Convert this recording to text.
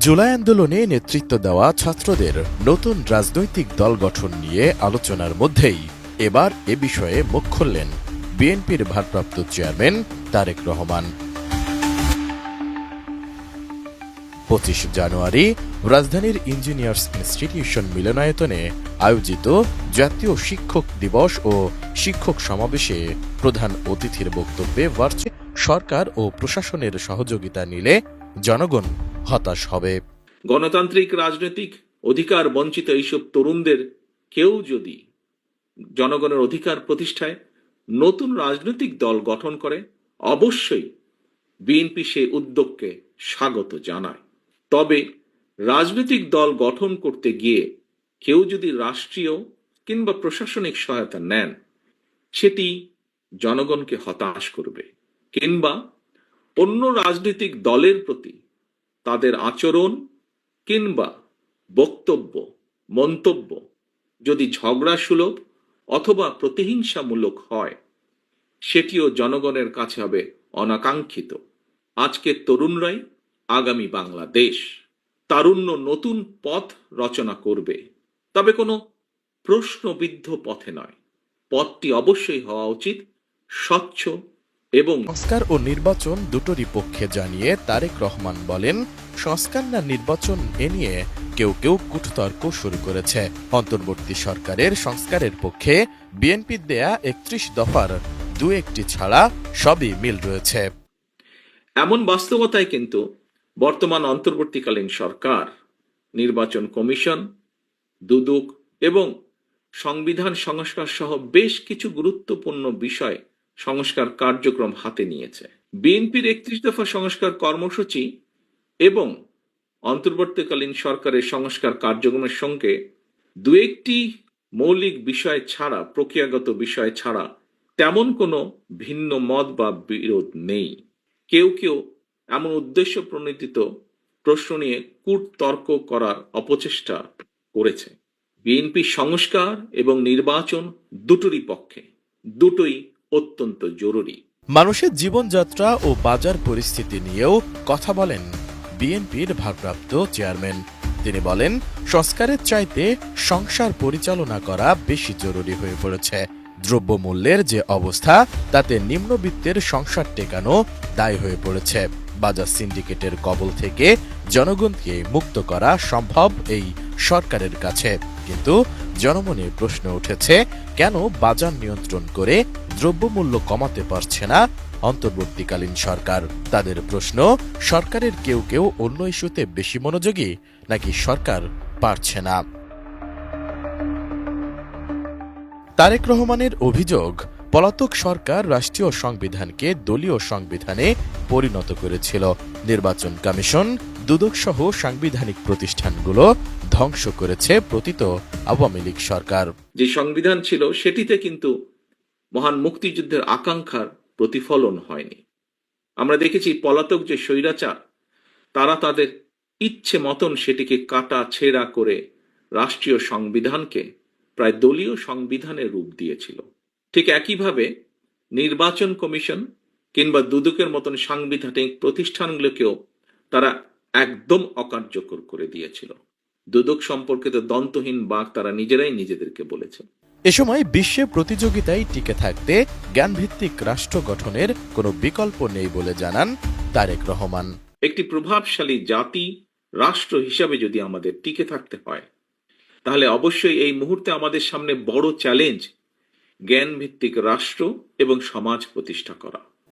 জুলাই আন্দোলনে নেতৃত্ব দেওয়া ছাত্রদের নতুন রাজনৈতিক দল গঠন নিয়ে আলোচনার মধ্যেই এবার এ বিষয়ে মুখ খুললেন বিএনপির ভারপ্রাপ্ত চেয়ারম্যান তারেক রহমান। পঁচিশ জানুয়ারি রাজধানীর ইঞ্জিনিয়ার্স ইনস্টিটিউশন মিলনায়তনে আয়োজিত জাতীয় শিক্ষক দিবস ও শিক্ষক সমাবেশে প্রধান অতিথির বক্তব্যে সরকার ও প্রশাসনের সহযোগিতা নিলে জনগণ হতাশ হবে। গণতান্ত্রিক রাজনৈতিক অধিকার বঞ্চিত এইসব তরুণদের কেউ যদি জনগণের অধিকার প্রতিষ্ঠায় নতুন রাজনৈতিক দল গঠন করে, অবশ্যই বিএনপি সেই উদ্যোগকে স্বাগত জানায়। তবে রাজনৈতিক দল গঠন করতে গিয়ে কেউ যদি রাষ্ট্রীয় কিংবা প্রশাসনিক সহায়তা নেন, সেটি জনগণকে হতাশ করবে কিংবা অন্য রাজনৈতিক দলের প্রতি তাদের আচরণ কিংবা বক্তব্য, মন্তব্য যদি ঝগড়া সুলভ অথবা প্রতিহিংসামূলক হয়, সেটিও জনগণের কাছে হবে অনাকাঙ্ক্ষিত। আজকের তরুণরাই আগামী বাংলাদেশ। তারুণ্য নতুন পথ রচনা করবে। তবে কোনো প্রশ্নবিদ্ধ পথে নয়। পথটি অবশ্যই হওয়া উচিত স্বচ্ছ এবং সংস্কার ও নির্বাচন দুটোরই পক্ষে জানিয়ে তারেক রহমান বলেন সংস্কার না নির্বাচন এ নিয়ে কেউ কেউ কূটতর্ক শুরু করেছে। অন্তর্বর্তী সরকারের সংস্কারের পক্ষে বিএনপির দেয়া একত্রিশ দফার দু একটি ছাড়া সবই মিল রয়েছে। এমন বাস্তবতায় কিন্তু বর্তমান অন্তর্বর্তীকালীন সরকার নির্বাচন কমিশন দুদক এবং সংবিধান সংস্কার সহ বেশ কিছু গুরুত্বপূর্ণ বিষয় সংস্কার কার্যক্রম হাতে নিয়েছে। বিএনপির একত্রিশ দফা সংস্কার কর্মসূচি এবং অন্তর্বর্তীকালীন সরকারের সংস্কার কার্যক্রমের সঙ্গে দু একটি মৌলিক বিষয় ছাড়া, প্রক্রিয়াগত বিষয় ছাড়া তেমন কোনো ভিন্ন মত বা বিরোধ নেই। কেউ কেউ এমন উদ্দেশ্য প্রণোদিত প্রশ্ন নিয়ে কূটতর্ক করার অপচেষ্টা করেছে। বিএনপি সংস্কার এবং নির্বাচন দুটোরই পক্ষে, দুটোই অত্যন্ত জরুরি। মানুষের জীবনযাত্রা ও বাজার পরিস্থিতি নিয়েও কথা বলেন বিএনপির ভারপ্রাপ্ত চেয়ারম্যান। তিনি বলেন, সংস্কারের চাইতে সংসার পরিচালনা করা বেশি জরুরি হয়ে পড়েছে। দ্রব্যমূল্যের যে অবস্থা, তাতে নিম্নবিত্তের সংসার টেকানো দায় হয়ে পড়েছে। বাজার সিন্ডিকেটের কবল থেকে জনগণকে মুক্ত করা সম্ভব এই সরকারের কাছে। কিন্তু জনমনে প্রশ্ন উঠেছে, কেন বাজার নিয়ন্ত্রণ করে দ্রব্যমূল্য কমাতে পারছে না অন্তর্বর্তীকালীন সরকার? তাদের প্রশ্ন, সরকারের কেউ কেউ অন্য ইস্যুতে বেশি মনোযোগী নাকি সরকার পারছে না? তারেক রহমানের অভিযোগ, পলাতক সরকার রাষ্ট্রীয় সংবিধানকে দলীয় সংবিধানে পরিণত করেছিল। নির্বাচন কমিশন দুদক সহ সাংবিধানিক প্রতিষ্ঠানগুলো ধ্বংস করেছে প্রতীত আওয়ামী লীগ সরকার। যে সংবিধান ছিল, সেটিতে কিন্তু মহান মুক্তিযুদ্ধের আকাঙ্ক্ষার প্রতিফলন হয়নি। আমরা দেখেছি পলাতক যে স্বৈরাচার, তারা তাদের ইচ্ছে মতন সেটিকে কাটা ছেঁড়া করে রাষ্ট্রীয় সংবিধানকে প্রায় দলীয় সংবিধানের রূপ দিয়েছিল। ঠিক একইভাবে নির্বাচন কমিশন কিংবা দুদকের মতন সাংবিধানিক প্রতিষ্ঠানগুলোকেও তারা একদম অকার্যকর করে দিয়েছিল। দুদক সম্পর্কিত দন্তহীন বাক তারা নিজেরাই নিজেদেরকে বলেছে। এ সময় বিশ্বে প্রতিযোগিতায় টিকে থাকতে জ্ঞানভিত্তিক রাষ্ট্র গঠনের কোনো বিকল্প নেই বলে জানান তারেক রহমান। একটি প্রভাবশালী জাতি রাষ্ট্র হিসাবে যদি আমাদের টিকে থাকতে হয় তাহলে অবশ্যই এই মুহূর্তে আমাদের সামনে বড় চ্যালেঞ্জ জ্ঞানভিত্তিক রাষ্ট্র এবং সমাজ প্রতিষ্ঠা করা।